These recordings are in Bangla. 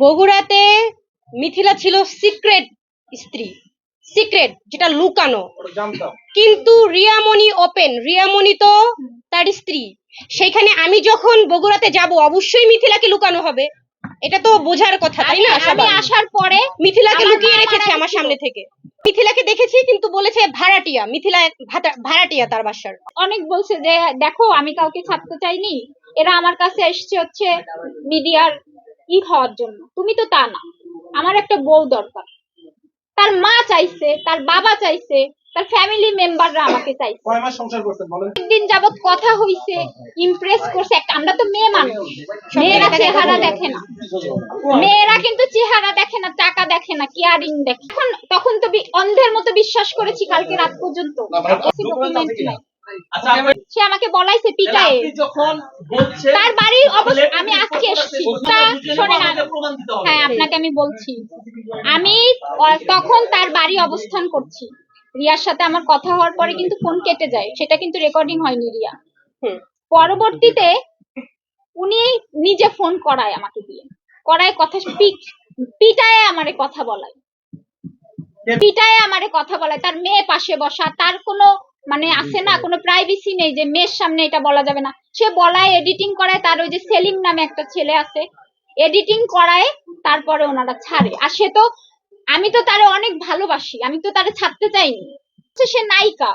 বগুড়াতে মিথিলা ছিল সিক্রেট স্ত্রী। সিক্রেট যেটা লুকানো। কিন্তু রিয়ামণি ওপেন রিয়ামণি তো তার স্ত্রী। সেখানে আমি যখন বগুড়াতে যাব অবশ্যই মিথিলাকে লুকানো হবে। এটা তো বোঝার কথা তাই না আমি আসার পরে মিথিলাকে লুকিয়ে রেখেছে আমার সামনে থেকে। মিথিলাকে দেখেছি কিন্তু বলেছে ভাড়াটিয়া। মিথিলা ভাড়াটিয়া তার বাসার। অনেক বলছে যে দেখো আমি কাউকে ছাড়তে চাইনি। এরা আমার কাছে এসছে হচ্ছে মিডিয়ার ই হওয়ার জন্য। তুমি তো তা না। আমার একটা বউ দরকার। তার মা চাইছে তার বাবা চাইছে তার ফ্যামিলি মেম্বাররা আমাকে চাইছে। কয় মাস সংসার করতেন বলেন? দিন যাবত কথা হইছে ইমপ্রেস করছে একটা। আমরা তো মেয়ে মানুষ। মেয়েরা চেহারা দেখে না। মেয়েরা কিন্তু চেহারা দেখে না টাকা দেখে না কেয়ারিং দেখে। এখন তখন তো বি- অন্ধের মতো বিশ্বাস করেছি কালকে রাত পর্যন্ত। ডকুমেন্ট নাই। আচ্ছা সে আমাকে বলাইছে পিটায়ে। তার বাড়ি অবশ্য আমি আজকে হ্যাঁ আপনাকে আমি বলছি। আমি তখন তার বাড়ি অবস্থান করছি। রিয়ার সাথে আমার কথা হওয়ার পরে কিন্তু ফোন কেটে যায়। সেটা কিন্তু রেকর্ডিং হয়নি রিয়া। পরবর্তীতে উনি নিজে ফোন করায় আমাকে দিয়ে। করায় কথা পিটায় আমারে কথা বলায়। পিটায় আমারে কথা বলায়। তার মেয়ে পাশে বসা তার কোনো মানে আছে না কোনো প্রাইভেসি নেই যে মেয়ের সামনে এটা বলা যাবে না। সে বলায় এডিটিং করায় তার ওই যে সেলিম নামে একটা ছেলে আছে। এডিটিং করায় তারপরে ওনারা ছাড়ে। আর সে তো আমি তো তারে অনেক ভালোবাসি আমি তো তারে ছাড়তে চাইনি। সে নায়িকা।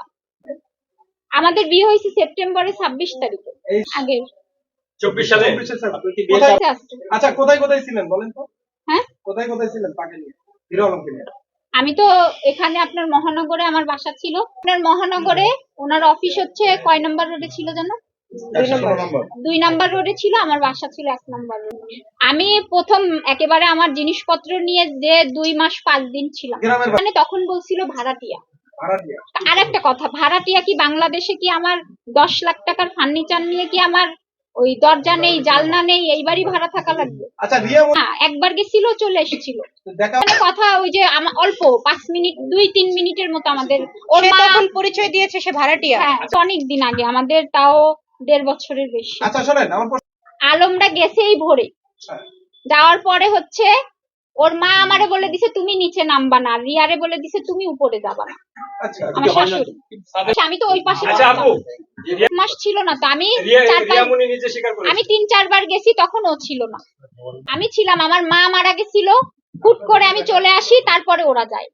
আমাদের বিয়ে হয়েছে সেপ্টেম্বরে ছাব্বিশ তারিখে এই আগে চব্বিশ সালে? আচ্ছা কোথায় কোথায় ছিলেন বলেন তো? হ্যাঁ? কোথায় কোথায় ছিলেন? তাকে নিয়ে হিরো আলমকে নিয়ে। আমি তো এখানে আপনার মহানগরে আমার বাসা ছিল। আপনার মহানগরে ওনার অফিস হচ্ছে কয় নম্বর রোডে ছিল যেন? দুই নাম্বার রোডে ছিল আমার বাসা ছিল এক নাম্বার রোডে আমি প্রথম একেবারে আমার জিনিসপত্র নিয়ে যে দুই মাস পাঁচ দিন ছিলাম। মানে তখন বলছিল ভাড়াটিয়া। আর একটা কথা ভাড়াটিয়া কি বাংলাদেশে কি আমার দশ লাখ টাকার ফার্নিচার নিয়ে কি আমার ওই দরজা নেই জালনা নেই এইবারই ভাড়া থাকা লাগবে। আচ্ছা রিয়া হ্যাঁ একবার গেছিল চলে এসেছিল। দেখা কথা ওই যে আমার অল্প পাঁচ মিনিট দুই তিন মিনিটের মতো আমাদের। ওর মা তখন পরিচয় দিয়েছে সে ভাড়াটিয়া। হ্যাঁ অনেক দিন আগে আমাদের তাও দেড় বছরের বেশি। আচ্ছা শোনেন আমার প্রশ্ন- আলমরা গেছেই ভোরে। আচ্ছা, যাওয়ার পরে হচ্ছে ওর মা আমারে বলে দিছে তুমি নিচে নামবা না। রিয়ারে বলে দিছে তুমি উপরে যাবা না। আচ্ছা আমার শাশুড়ি। আমি তো ওই পাশে আচ্ছা মাস ছিল না তো। আমি আমি তিন চারবার গেছি তখন ও ছিল না। আমি ছিলাম আমার মা মারা গেছিল হুট করে আমি চলে আসি তারপরে ওরা যায়।